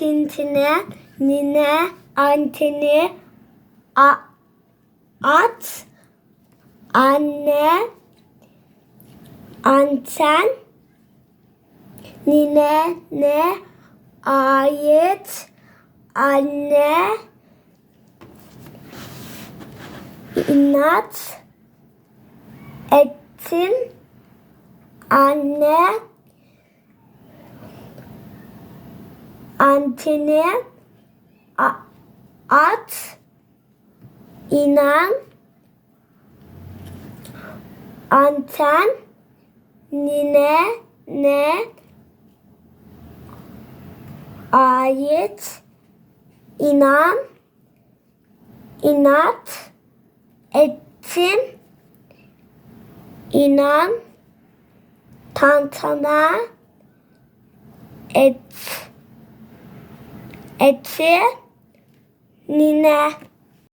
tintine, nine, anteni, a, at, anne, anten, nine, ne, ait, anne, inat, ettin, anne, anteni, a- at, inan, anten, nine, ne, ait, inan, inat, ettin, inan, tantana, et, eti, nine.